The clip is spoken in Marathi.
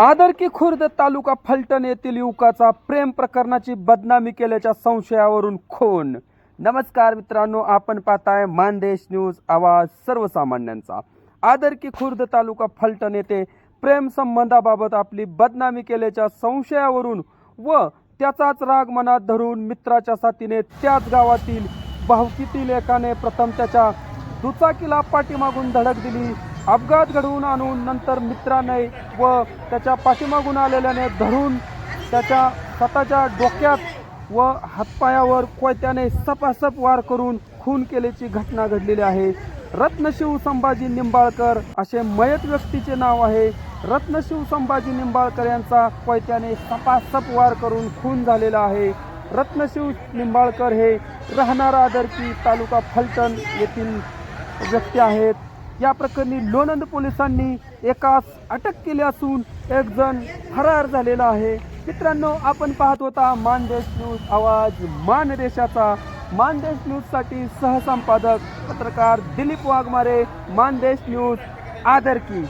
आदरकी खुर्द तालुका फलटण येथील युवकाचा प्रेम प्रकरणाची बदनामी केल्याच्या संशयावरून खून. नमस्कार मित्रांनो आपण पाहताय मानदेश न्यूज आवाज सर्वसामान्यांचा. आदरकी खुर्द तालुका फलटण येथे प्रेम संबंधाबाबत आपली बदनामी केल्याच्या संशयावरून व त्याचाच राग मनात धरून मित्राच्या साथीने त्याच गावातील भावकीतील एकाने प्रथम त्याच्या दुचाकीला पाठीमागून धडक दिली. अपघात घडवून आणून नंतर मित्राने व त्याच्या पाठीमागून आलेल्याने धरून त्याच्या स्वतःच्या डोक्यात व हातपायावर कोयत्याने सपासप वार करून खून केल्याची घटना घडलेली आहे. रत्नशिव संभाजी निंबाळकर असे मयत व्यक्तीचे नाव आहे. रत्नशिव संभाजी निंबाळकर यांचा कोयत्याने सपासप वार करून खून झालेला आहे. रत्नशिव निंबाळकर हे राहणार आदरकी तालुका फलटण येथील व्यक्ती आहेत. या प्रकरणी लोणंद पोलिसांनी एकास अटक केली असून एक जण फरार झालेला आहे. मित्रांनो आपण पाहत होता मानदेश न्यूज आवाज मानदेशाचा. मानदेश न्यूजसाठी सहसंपादक पत्रकार दिलीप वाघमारे मानदेश न्यूज आदर की